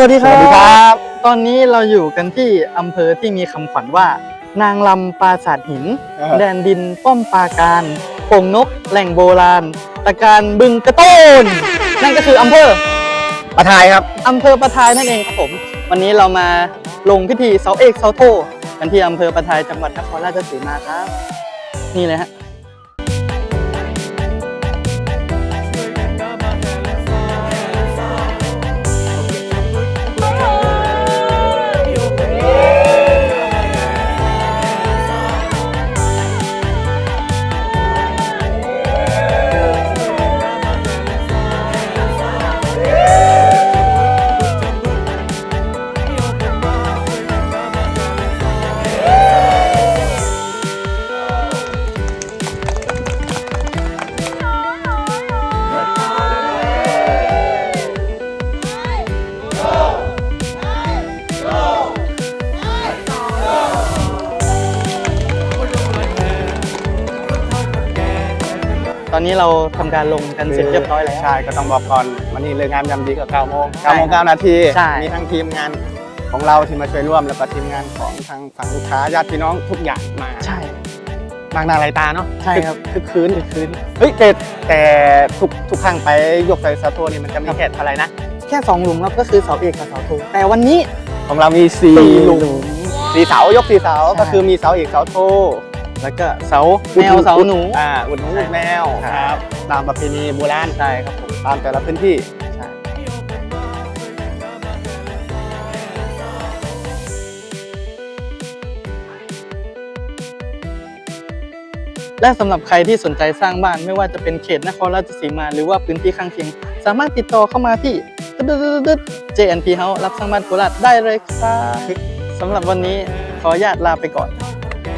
สวัสดีครับ สวัสดีครับ ตอนนี้เราอยู่กันที่อำเภอที่มีคำขวัญว่า นางลำปราสาทหิน เออ แดนดินป้อมปราการโป่งนก แหล่งโบราณ ตะการบึงกระโต้น นั่นก็คืออำเภอ ประทายครับ อำเภอประทายนั่นเองครับผม วันนี้เรามาลงพิธีเสาเอกเสาโทกันที่อำเภอประทายจังหวัดนครราชสีมาครับ นี่เลยฮะ ตอนนี้เราทำการลงกันเสร็จเรียบร้อยแล้ว ใช่ก็ต้องบอกก่อนวันนี้เลิกงานยามดีก็9โมงใช่9โมง9นาทีใช่ มีทั้งทีมงานของเราที่มาช่วยร่วมแล้วก็ทีมงานของทางฝั่งลูกค้าญาติพี่น้องทุกอย่างมาใช่มากหน้าหลายตาเนาะใช่ครับ คือคืนคือคืนเฮ้ยแต่แต่ทุกทุกครั้งไปยกใส่สะโทนี่มันจะมีแค่อะไรนะ แค่สองหลุมครับก็คือเสาเอกกับเสาโทแต่วันนี้ของเรามีสี่สี่หลุมหลุมสี่เสายกสี่เสาใช่ ก็คือมีเสาเอกเสาโท แล้วก็เสาแมวเสาหนูอ่าอุดหนุนลูกแมวใช่ครับตามประเพณีโบราณใช่ครับผมตามแต่ละพื้นที่ใช่และสำหรับใครที่สนใจสร้างบ้านไม่ว่าจะเป็นเขตนครราชสีมา หรือว่าพื้นที่ข้างเคียง สามารถติดต่อเข้ามาที่ JNP House รับสร้างบ้านโคราชได้เลยครับสำหรับวันนี้ขออนุญาตลาไปก่อน